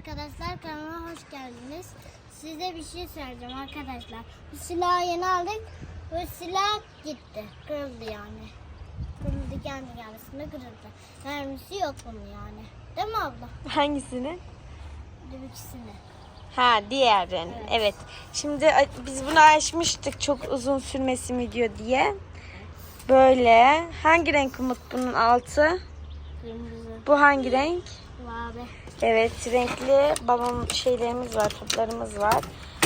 arkadaşlar kanalıma hoş geldiniz. Size bir şey söyleyeceğim arkadaşlar. Bu silahı yeni aldık. Bu silah gitti. Kırıldı yani. Kırıldı kendi kendisine kırıldı. Mermisi yok bunun yani. Değil mi abla? Hangisini? Bir ikisini. Ha diğerini. Evet. Evet. Şimdi biz bunu açmıştık çok uzun sürmesi video diye. Böyle. Hangi renk Umut bunun altı? Kırmızı. Bu hangi renk? Mavi. Evet renkli babam şeylerimiz var, toplarımız var.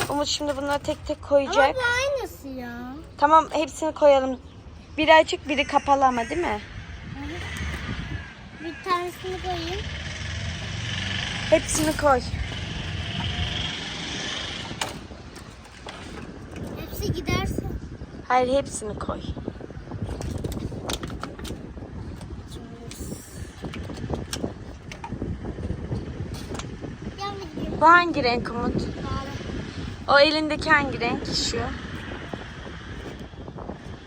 Umut şimdi bunları tek tek Ama koyacak. bu aynısı ya. Tamam hepsini koyalım. Biri açık biri kapalı ama değil mi? Bir tanesini koyayım. Hepsini koy. Hepsi giderse. Hayır hepsini koy. Gel bakayım. Bu hangi renk Umut? O elindeki hangi renk? Şu.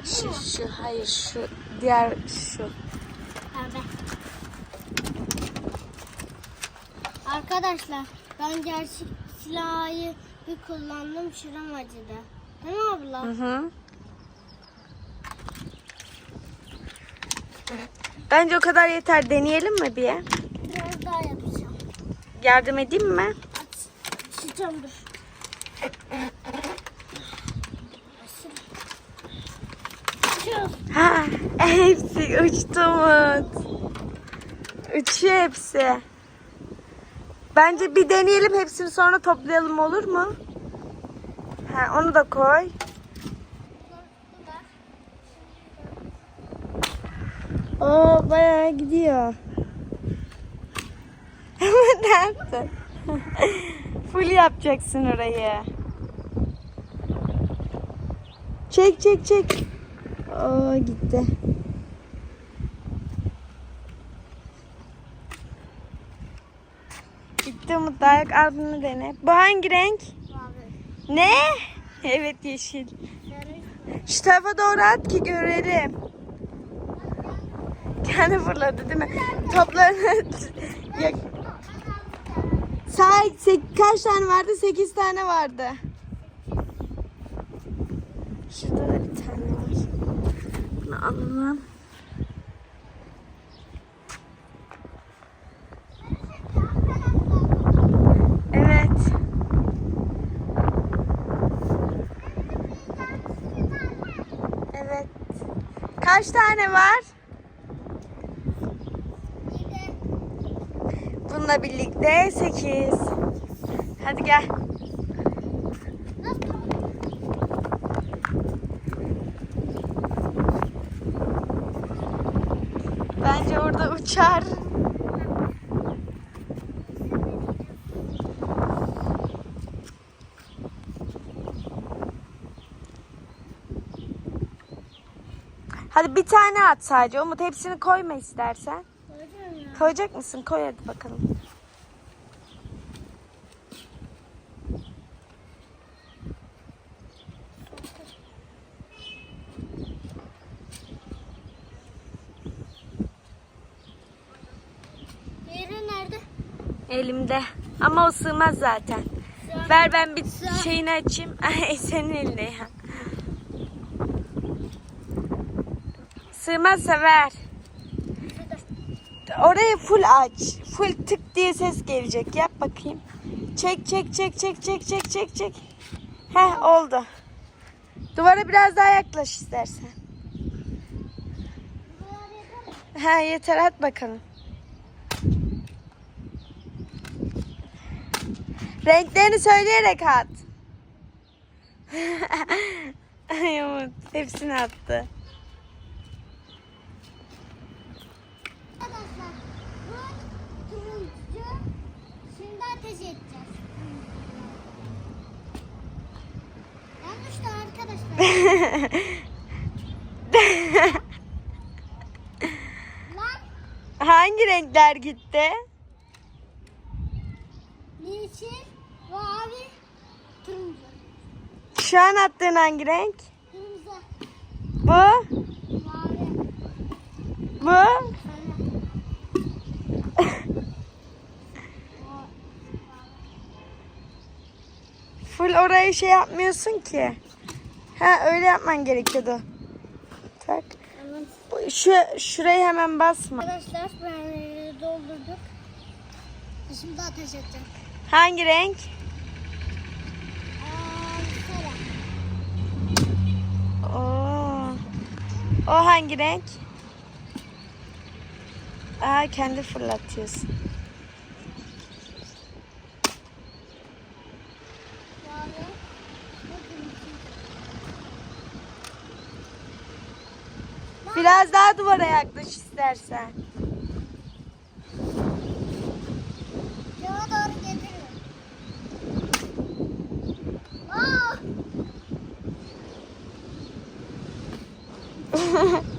Şu, şu. Hayır şu. Diğer şu. Pembe. Arkadaşlar ben gerçek silahı bir kullandım şuram acıdı. Değil mi abla? Hı hı. Bence o kadar yeter. Deneyelim mi bir? Biraz daha yapacağım. Yardım edeyim mi? Aç, açacağım dur. Ha, hepsi uçtu Umut. Uçuyor hepsi. Bence bir deneyelim hepsini sonra toplayalım olur mu? Ha, onu da koy. Oo bayağı gidiyor. ne yaptın? Full yapacaksın orayı. Çek çek çek. Oo gitti. Gitti Umut ayak al bunu dene. Bu hangi renk? Mavi. Ne? Evet yeşil. Şu tarafa doğru at ki görelim. Kendi fırladı değil mi? Toplarını... Say, kaç tane vardı? 8 tane vardı. Şurada da bir tane var. Bunu alalım. Evet. Evet. Kaç tane var? Bununla birlikte 8. Hadi gel. Bence orada uçar. Hadi bir tane at sadece. Umut hepsini koyma istersen. Koyacak mısın? Koy hadi bakalım. Yeri nerede? Elimde. Ama o sığmaz zaten. Ver ben bir şeyini açayım. Ay senin eline ya. Sığmazsa ver. Orayı full aç. Full tık diye ses gelecek. Yap bakayım. Çek çek çek çek çek çek çek çek. Heh oldu. Duvara biraz daha yaklaş istersen. Ha yeter at bakalım. Renklerini söyleyerek at. Ay Umut hepsini attı. Arkadaşlar bu turuncu. Şimdi ateş edeceğiz. Yanlış da arkadaşlar. Lan Hangi renkler gitti? yeşil, mavi, turuncu. Şu an attığın hangi renk? Kırmızı, Bu? mavi, Bu? Full orayı şey yapmıyorsun ki. Ha öyle yapman gerekiyordu. Tak. Bu- Şu şurayı hemen basma. Arkadaşlar ben doldurduk. Şimdi ateş edeceğim. Hangi renk? Aa. Oo. O hangi renk? Aa kendi fırlatıyorsun. Biraz daha duvara yaklaş istersen. Yana doğru gelirim. Aa! Ah!